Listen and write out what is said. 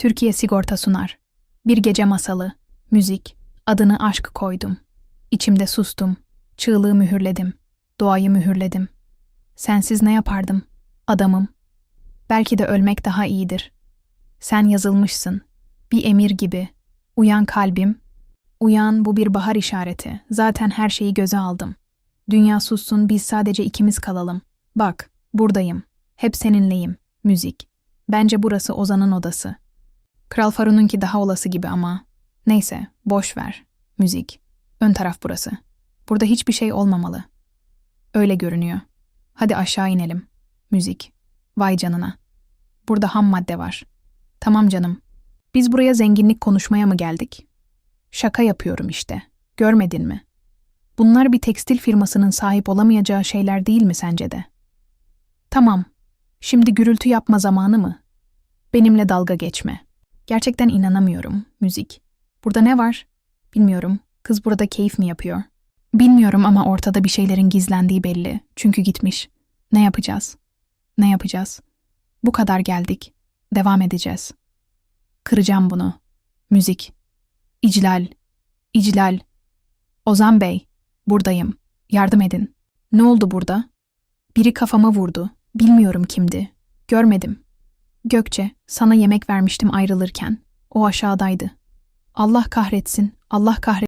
Türkiye Sigorta sunar. Bir gece masalı, müzik, adını aşk koydum. İçimde sustum, çığlığı mühürledim, doğayı mühürledim. Sensiz ne yapardım? Adamım. Belki de ölmek daha iyidir. Sen yazılmışsın, bir emir gibi. Uyan kalbim. Uyan bu bir bahar işareti. Zaten her şeyi göze aldım. Dünya sussun biz sadece ikimiz kalalım. Bak, buradayım. Hep seninleyim. Müzik. Bence burası Ozan'ın odası. Kral Farun'unki daha olası gibi ama. Neyse, boş ver. Müzik. Ön taraf burası. Burada hiçbir şey olmamalı. Öyle görünüyor. Hadi aşağı inelim. Müzik. Vay canına. Burada ham madde var. Tamam canım. Biz buraya zenginlik konuşmaya mı geldik? Şaka yapıyorum işte. Görmedin mi? Bunlar bir tekstil firmasının sahip olamayacağı şeyler değil mi sence de? Tamam. Şimdi gürültü yapma zamanı mı? Benimle dalga geçme. Gerçekten inanamıyorum. Müzik. Burada ne var? Bilmiyorum. Kız burada keyif mi yapıyor? Bilmiyorum ama ortada bir şeylerin gizlendiği belli. Çünkü gitmiş. Ne yapacağız? Ne yapacağız? Bu kadar geldik. Devam edeceğiz. Kıracağım bunu. Müzik. İclal. İclal. Ozan Bey. Buradayım. Yardım edin. Ne oldu burada? Biri kafama vurdu. Bilmiyorum kimdi. Görmedim. Gökçe, sana yemek vermiştim ayrılırken. O aşağıdaydı. Allah kahretsin, Allah kahretsin.